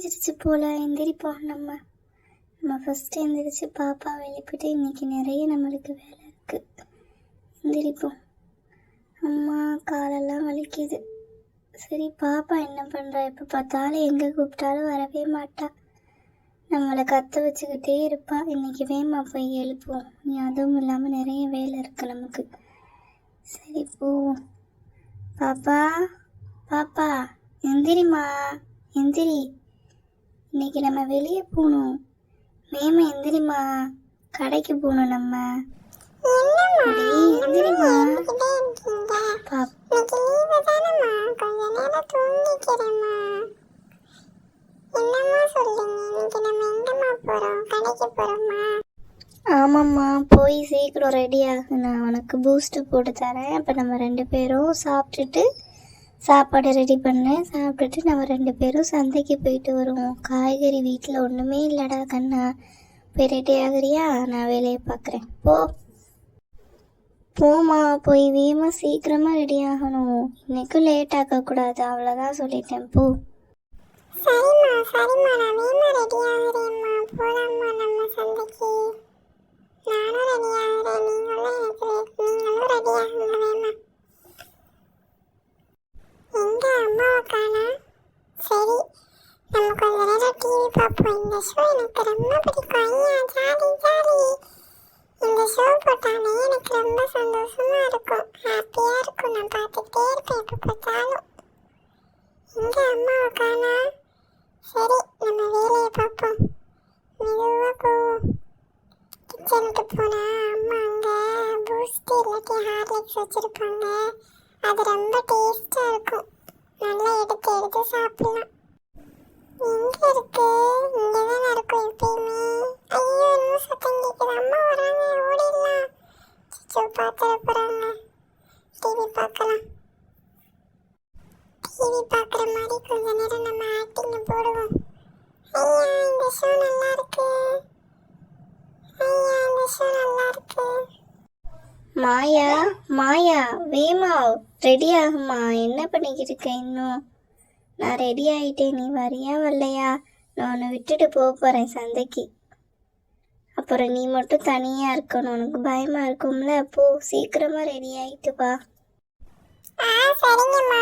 சாஞ்சிருச்சு போல எந்திரிப்போம். நம்ம நம்ம ஃபஸ்ட்டு எந்திரிச்சு பாப்பா எழுப்பிட்டு இன்றைக்கி நிறைய நம்மளுக்கு வேலை இருக்குது எந்திரிப்போம். அம்மா காலெல்லாம் வலிக்குது. சரி பாப்பா என்ன பண்ணுறா எப்போ பார்த்தாலும் எங்கே கூப்பிட்டாலும் வரவே மாட்டா. நம்மளை கத்த வச்சுக்கிட்டே இருப்பா. இன்னைக்கு வேமா போய் எழுப்புவோம். நீ அதுவும் இல்லாமல் நிறைய வேலை இருக்கு நமக்கு. சரி போவோம். பாப்பா பாப்பா எந்திரிம்மா. எந்திரி. இன்னைக்கு நம்ம வெளியே போகணும். மேம எந்திரிம்மா. கடைக்கு போகணும் நம்ம. போறோமா? ஆமாம்மா போய் சீக்கிரம் ரெடி ஆகு நான் உனக்கு பூஸ்ட்டு போட்டு தரேன். அப்போ நம்ம ரெண்டு பேரும் சாப்பிட்டுட்டு சாப்பாடு ரெடி பண்ணேன் சாப்பிட்டுட்டு நம்ம ரெண்டு பேரும் சந்தைக்கு போயிட்டு வருவோம். காய்கறி வீட்டில் ஒன்றுமே இல்லைடா கண்ணா. போய் ரெடி ஆகுறியா? நான் வேலையை பார்க்குறேன் போ. போம்மா போய் வேகமாக சீக்கிரமாக ரெடி ஆகணும். இன்னைக்கும் லேட் ஆகக்கூடாது அவ்வளோதான் சொல்லிட்டேன். போ. சரிம்மா சரிம்மா. நான் வேகமாக ரெடி ஆகுறேம்மா. போகலாம் நம்ம சந்தைக்கு நானும் ரெடி ஆகுறேன் நீங்களும் எனக்கு நீங்களும் ரெடி ஆகுங்க வேமா எங்க அம்மாவை காணா சரி நம்ம கொஞ்ச நேரம் டிவி இந்த ஷோ எனக்கு ரொம்ப பிடிக்கும். ஐயா ஜாலி ஜாலி. இந்த ஷோ போட்டாலே எனக்கு ரொம்ப சந்தோஷமாக இருக்கும். ஹாப்பியாக இருக்கும். நான் பார்த்துக்கிட்டே இருப்பேன். எப்போ பார்த்தாலும். இங்கே அம்மா உட்கானா சரி நம்ம வேலையை பார்ப்போம். மெதுவாக போவோம் கிச்சனுக்கு போனால் அம்மா அங்கே பூஸ்ட் இல்லாட்டி ஹார்லிக்ஸ் வச்சுருப்பாங்க. அது ரொம்ப டேஸ்ட்டாக இருக்கும். நல்லா எடுத்து எடுத்து சாப்பிட்லாம். பார்த்துட போகிறாங்க டிவி பார்க்கலாம். டிவி பார்க்குற மாதிரி கொஞ்ச நேரம் நம்ம ஆக்டிங் போடுவோம். ஐயா இந்த ஷோ நல்லா இருக்கு. ஐயா இந்த ஷோ நல்லா இருக்கு. மாயா மாயா வேமா ரெடி ஆகுமா? என்ன பண்ணிக்கிட்டு இருக்க இன்னும்? நான் ரெடி ஆகிட்டேன் நீ வரியா வரலையா? நான் உன்னை விட்டுட்டு போக போகிறேன் சந்தைக்கு. அப்புறம் நீ மட்டும் தனியாக இருக்கணும். உனக்கு பயமாக இருக்கும்ல? போ சீக்கிரமாக ரெடி ஆயிட்டு வா. ஆ சரிங்கம்மா.